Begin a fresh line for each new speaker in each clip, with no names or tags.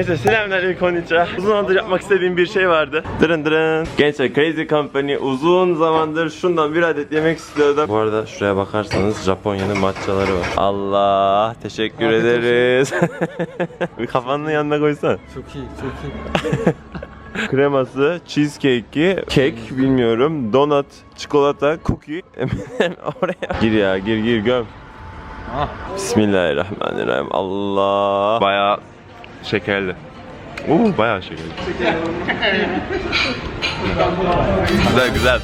Neyse selamünaleyküm konnichiwa. Uzun zamandır yapmak istediğim bir şey vardı. Dırın dırın. Gençler Crazy Company uzun zamandır şundan bir adet yemek istiyordum. Bu arada şuraya bakarsanız Japonya'nın matchaları var. Allah teşekkür
olsun.
ederiz. bir kafanın yanına koysan.
Çok iyi, çok iyi.
Kreması, cheesecake'i, kek bilmiyorum, donut, çikolata, cookie. Oraya. Gir ya gir gir göm.
Ah,
Bismillahirrahmanirrahim. Allah. Bayağı şekerli. Oo bayağı şekerli. güzel güzel.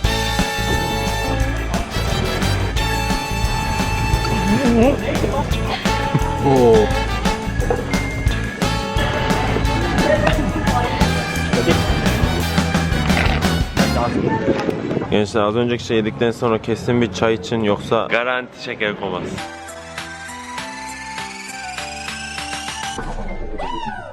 Oo.
Gençler az önceki şey yedikten sonra kesin bir çay için yoksa garanti şeker koması. Thank you.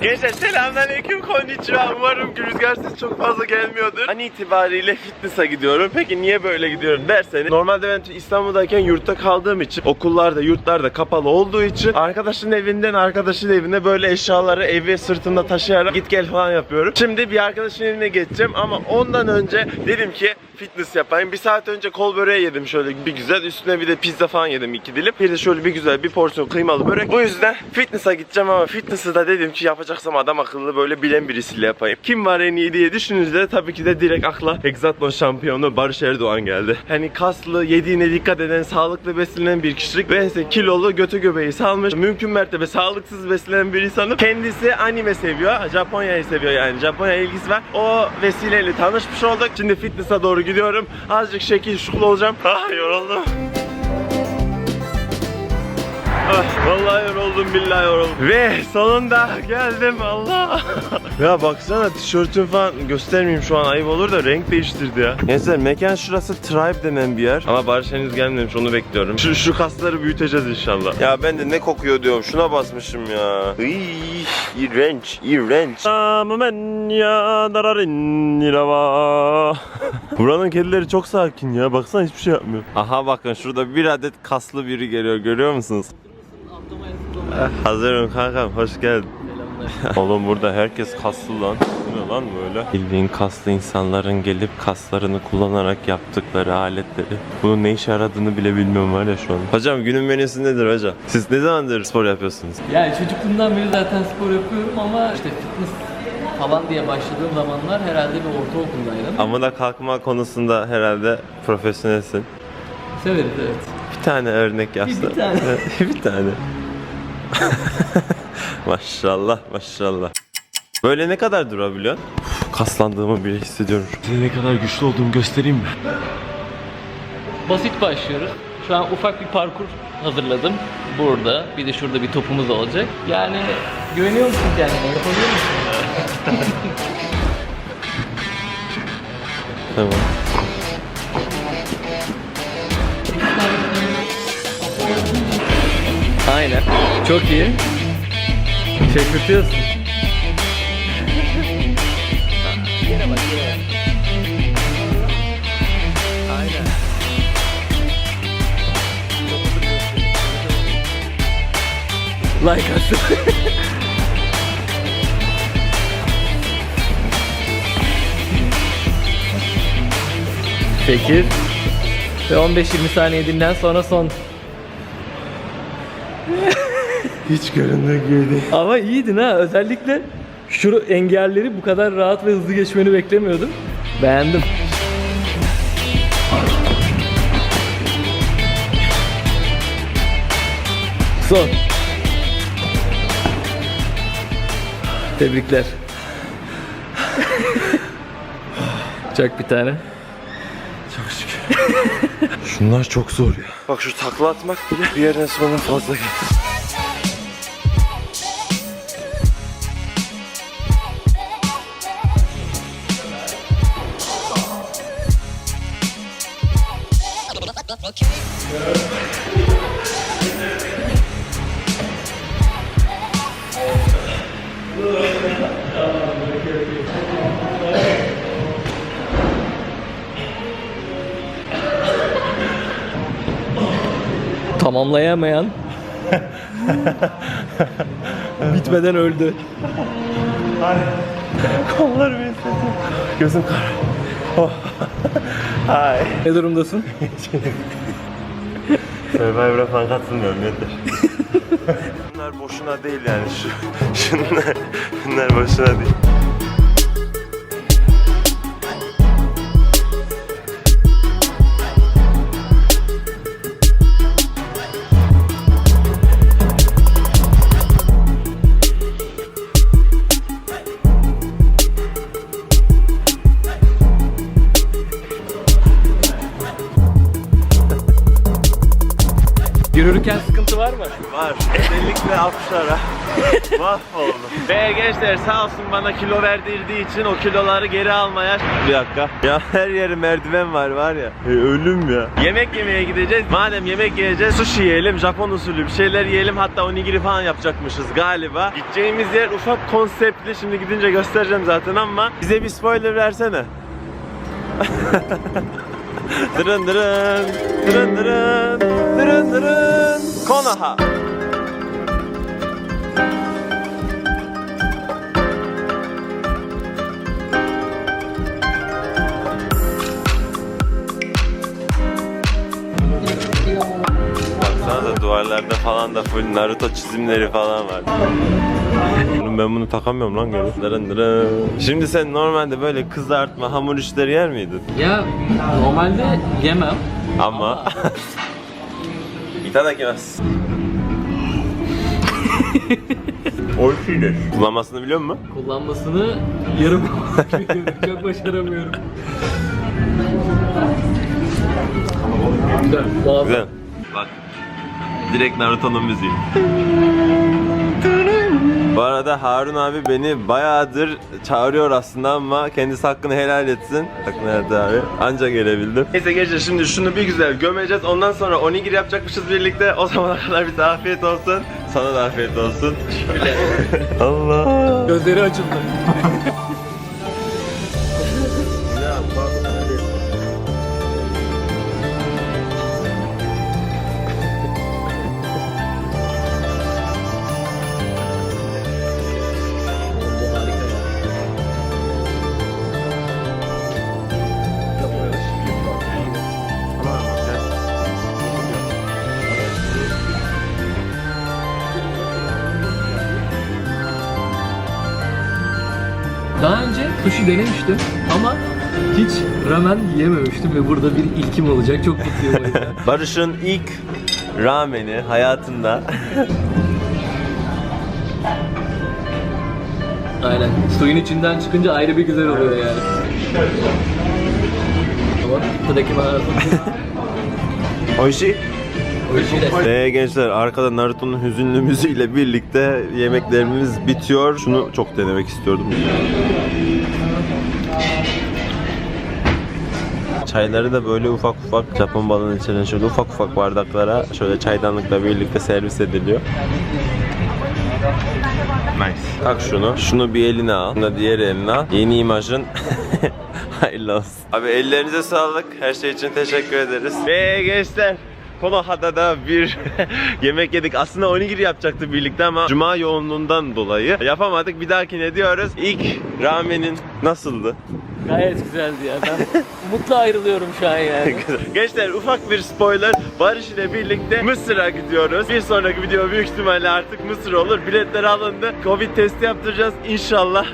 Gençler selamünaleyküm konnichiwa. Umarım rüzgar ses çok fazla gelmiyordur. An itibariyle fitness'a gidiyorum. Peki niye böyle gidiyorum derseniz. Normalde ben İstanbul'dayken yurtta kaldığım için okullarda, yurtlarda kapalı olduğu için arkadaşın evinden arkadaşın evine böyle eşyaları evi sırtımda taşıyarak git gel falan yapıyorum. Şimdi bir arkadaşın evine geçeceğim ama ondan önce dedim ki fitness yapayım. Bir saat önce kol böreği yedim şöyle bir güzel. Üstüne bir de pizza falan yedim iki dilim. Bir de şöyle bir güzel bir porsiyon kıymalı börek. Bu yüzden fitness'a gideceğim ama fitness'ı da dedim ki yapacaksam adam akıllı böyle bilen birisiyle yapayım. Kim var en iyi diye düşününce tabii ki de direkt akla Hexatlon şampiyonu Barış Erdoğan geldi. Hani kaslı, yediğine dikkat eden, sağlıklı beslenen bir kişilik ve ise kilolu götü göbeği salmış. Mümkün mertebe sağlıksız beslenen bir insanım. Kendisi anime seviyor. Japonya'yı seviyor yani. Japonya ilgisi var. O vesileyle tanışmış olduk. Şimdi fitness'a doğru gidiyorum. Azıcık şekil şukul olacağım. Ah yoruldum. Ah, vallahi yoruldum billahi yoruldum. Ve sonunda geldim Allah. ya baksana tişörtüm falan göstermeyeyim şu an ayıp olur da renk değiştirdi ya. Gençler mekan şurası Tribe denen bir yer. Ama Barış henüz gelmemiş onu bekliyorum. Şu, şu kasları büyüteceğiz inşallah. Ya ben de ne kokuyor diyorum şuna basmışım ya. Iy, iğrenç, iğrenç. Buranın kedileri çok sakin ya. Baksana hiçbir şey yapmıyor. Aha bakın şurada bir adet kaslı biri geliyor görüyor musunuz? Hazırım kankam hoş geldin. Oğlum burada herkes kaslı lan. Ne lan böyle? Bildiğin kaslı insanların gelip kaslarını kullanarak yaptıkları aletleri. Bunun ne işe yaradığını bile bilmiyorum var ya şu an. Hocam günün menüsü nedir hocam? Siz ne zamandır spor yapıyorsunuz?
Yani çocukluğumdan beri zaten spor yapıyorum ama işte fitness falan diye başladığım zamanlar herhalde bir ortaokuldaydım.
Amına kalkma konusunda herhalde profesyonelsin.
Severiz evet.
Bir tane örnek yapsana.
bir tane.
bir tane. maşallah maşallah. Böyle ne kadar durabiliyorsun? Uf, kaslandığımı bile hissediyorum. Size ne kadar güçlü olduğumu göstereyim mi?
Basit başlıyoruz. Şu an ufak bir parkur hazırladım. Burada. Bir de şurada bir topumuz olacak. Yani güveniyor musun kendine? Yapabiliyor musun?
Tamam.
Çok iyi. Şaşırtıyorsun. Yere bak. Like atın. Sekiz ve 15-20 saniyedinden sonra son.
Hiç göründüğü gibi değil.
Ama iyiydin ha özellikle şu engelleri bu kadar rahat ve hızlı geçmeni beklemiyordum. Beğendim. Son. Tebrikler. Çak bir tane.
Çok şükür. Şunlar çok zor ya. Bak şu takla atmak bile bir yerden sonra fazla gelir.
Tamamlayamayan bitmeden öldü.
Ay. Kollar bir hissettim. Gözüm kar. Oh. Ay.
Ne durumdasın?
Survivor'a falan katılmıyorum yeter. Bunlar boşuna değil yani şu şunlar bunlar boşuna değil.
Yürürken sıkıntı var mı?
Var. Özellikle alkışlara. Mahvoldum. Ve gençler sağ olsun bana kilo verdirdiği için o kiloları geri almaya... Bir dakika. Ya her yeri merdiven var var ya. E, ölüm ya. Yemek yemeye gideceğiz. Madem yemek yiyeceğiz sushi yiyelim. Japon usulü bir şeyler yiyelim. Hatta onigiri falan yapacakmışız galiba. Gideceğimiz yer ufak konseptli. Şimdi gidince göstereceğim zaten ama bize bir spoiler versene. Dırın dırın, dırın dırın, dırın dırın. Konoha. Falan da full Naruto çizimleri falan var. Oğlum ben bunu takamıyorum lan geri. Dırın dırın. Şimdi sen normalde böyle kızartma hamur işleri yer miydin?
Ya normalde yemem.
Ama... İtadakimasu. Oishii Kullanmasını biliyor musun?
Kullanmasını yarım çok başaramıyorum. Güzel.
Güzel. Bak. Direkt Naruto'nun müziği. Bu arada Harun abi beni bayağıdır çağırıyor aslında ama kendisi hakkını helal etsin. Bak nerede abi? Anca gelebildim. Neyse gençler şimdi şunu bir güzel gömeceğiz. Ondan sonra onigiri yapacakmışız birlikte. O zamana kadar bize afiyet olsun. Sana da afiyet olsun. Allah.
Gözleri açıldı. Daha önce sushi denemiştim ama hiç ramen yiyememiştim ve burada bir ilkim olacak. Çok mutluyum o yüzden.
Barış'ın ilk rameni hayatında
Aynen. Suyun içinden çıkınca ayrı bir güzel oluyor yani. Ama buradaki mağarası.
Oishi.
De.
Ve gençler arkada Naruto'nun hüzünlü müziğiyle birlikte yemeklerimiz bitiyor. Şunu çok denemek istiyordum. Çayları da böyle ufak ufak Japon balığının içine şöyle ufak ufak bardaklara şöyle çaydanlıkla birlikte servis ediliyor. Nice. Tak şunu. Şunu bir eline al. Şunu da diğer eline al. Yeni imajın hayırlı olsun. Abi ellerinize sağlık. Her şey için teşekkür ederiz. Ve gençler Konoha'da da bir yemek yedik. Aslında onigiri yapacaktık birlikte ama cuma yoğunluğundan dolayı yapamadık. Bir dahakine diyoruz. İlk ramenin nasıldı?
Gayet güzeldi ya. Ben mutlu ayrılıyorum şu an yani.
Gençler ufak bir spoiler. Barış ile birlikte Mısır'a gidiyoruz. Bir sonraki video büyük ihtimalle artık Mısır olur. Biletler alındı. Covid testi yaptıracağız. İnşallah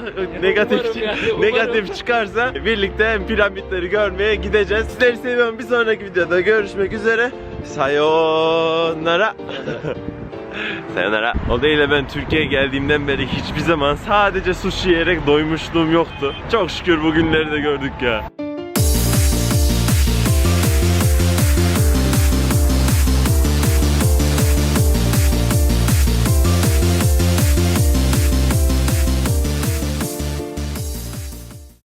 negatif
umarım yani, umarım.
negatif çıkarsa birlikte piramitleri görmeye gideceğiz. Sizleri seviyorum. Bir sonraki videoda görüşmek üzere. Sayonara. Sayonara. O de ben Türkiye'ye geldiğimden beri hiçbir zaman sadece sushi yiyerek doymuşluğum yoktu. Çok şükür bugünleri de gördük ya.